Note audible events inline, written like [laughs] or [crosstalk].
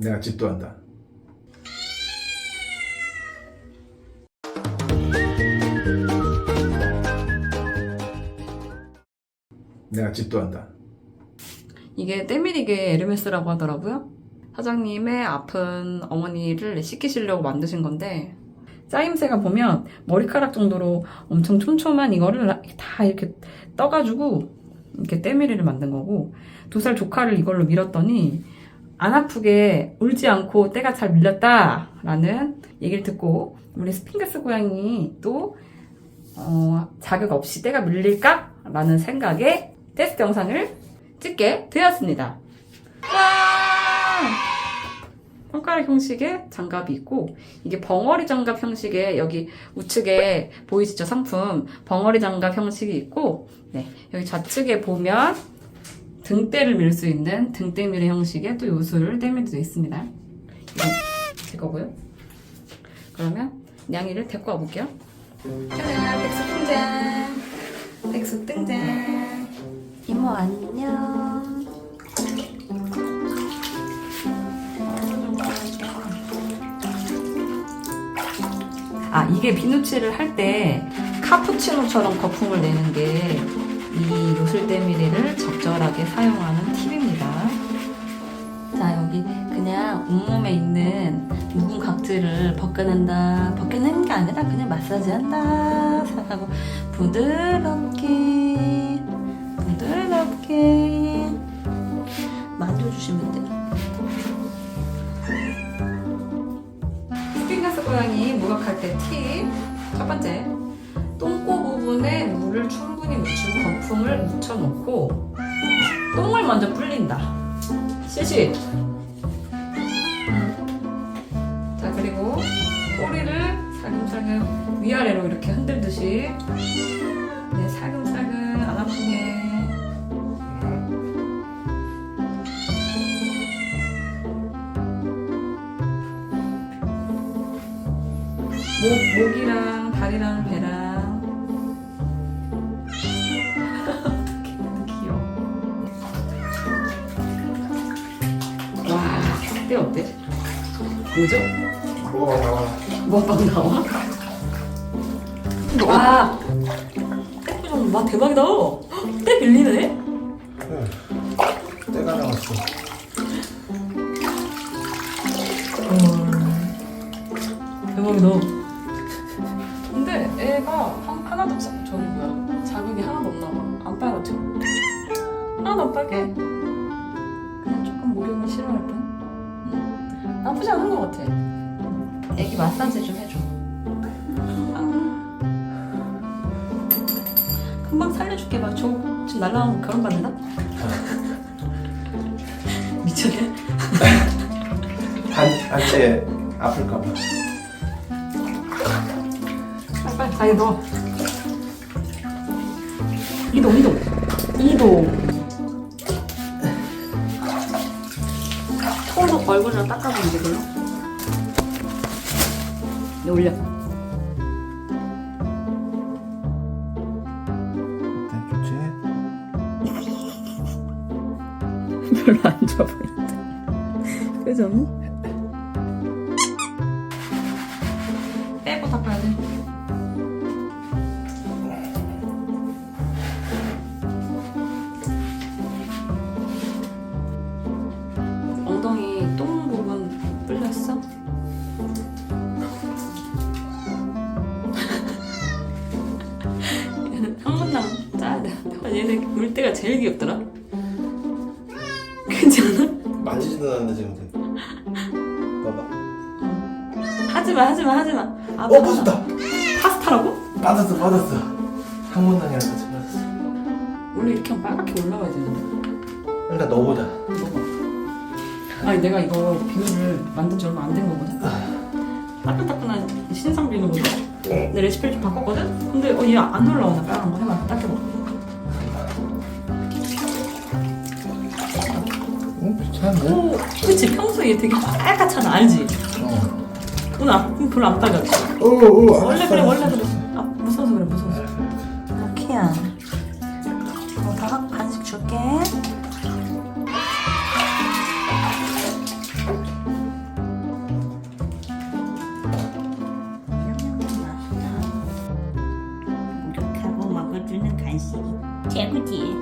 내가 집도한다. 내가 집도한다. 이게 때밀이게 에르메스라고 하더라고요. 사장님의 아픈 어머니를 씻기시려고 만드신 건데 짜임새가 보면 머리카락 정도로 엄청 촘촘한 이거를 다 이렇게 떠가지고 이렇게 때밀이를 만든 거고 두 살 조카를 이걸로 밀었더니 안 아프게 울지 않고 때가 잘 밀렸다라는 얘기를 듣고 우리 스핑크스 고양이 또 어, 자극 없이 때가 밀릴까라는 생각에 테스트 영상을 찍게 되었습니다. 와! 손가락 형식의 장갑이 있고 이게 벙어리 장갑 형식의 여기 우측에 보이시죠 상품 벙어리 장갑 형식이 있고 네 여기 좌측에 보면 등대를 밀 수 있는 등대밀의 형식의 또 요술을 떼밀 수 있습니다. 이건 제 거고요. 그러면 냥이를 데리고 와볼게요. 짜잔 백수 등장 백수 등장 이모 안녕 아 이게 비누칠을 할 때 카푸치노처럼 거품을 내는 게 이 요술 때밀이를 적절하게 사용하는 팁입니다. 자 여기 그냥 온몸에 있는 묵은 각질을 벗겨낸다 벗겨내는 게 아니라 그냥 마사지한다 생각하고 부드럽게 부드럽게 만져주시면 돼요. 스핑가스 고양이 목욕할 때 팁. 첫 번째. 똥꼬 부분에 물을 충분히 묻히고 거품을 묻혀놓고 똥을 먼저 불린다. 실시. 자, 그리고 꼬리를 살금살금 위아래로 이렇게 흔들듯이 네, 살금살금 안 아프게 목, 목이랑 다리랑 배 뭐죠? 뭐가 나와? 뭐막 나와? 와, 떼꾸정 와 대박이다. 때 빌리네. 때가 나왔어. 대박이다. 근데 애가 한, 하나도 없어. 저기 뭐야? 자극이 하나도 없나 봐. 안 빨갛죠? 하나도 안 빨개. 나쁘지 않은 것 같아. 애기 마사지 좀 해줘. 아. 금방 살려줄게. 막저 지금 날라온 그런 받는다? [laughs] 미쳤네. 한 한째 아플까봐. 빨리 빨리 가위 넣어. 이동 이동 이동. 손으로 얼굴이랑 되걸로. 네 올려. 좋지? [laughs] 별로 안 좋아 보이는데. 표정이? 빼고 닦아야 돼. 돼. 얘는 울 때가 제일 귀엽더라. 괜찮아? 만지지도 않는데 지금. 봐봐. 하지마 하지마 하지마 아, 어 빠졌다. 파스타라고? 빠졌어 빠졌어. 항문낭이랑 같이 빠졌어. 원래 이렇게 하면 빨갛게 올라와야 되는데 일단 넣어보자. 아니 내가 이거 비누를 만든 지 얼마 안 된 거거든 따끈따끈한 신상 비누로 내 레시피를 좀 바꿨거든? 근데 어, 얘안 올라오네 빨간 거 해봐 닦여봐 괜찮은데? 오, 그치 평소에 되게 빨갛잖아 알지? 어. 오늘 안, 별로 안 빨갛지? 오, 오, 알았어, 원래 그래 원래 알았어. 그래 아 무서워서 그래 무서워서 네, 네. 오키야 어, 다 간식 줄게 이렇게 하고 먹어주는 간식이 최고지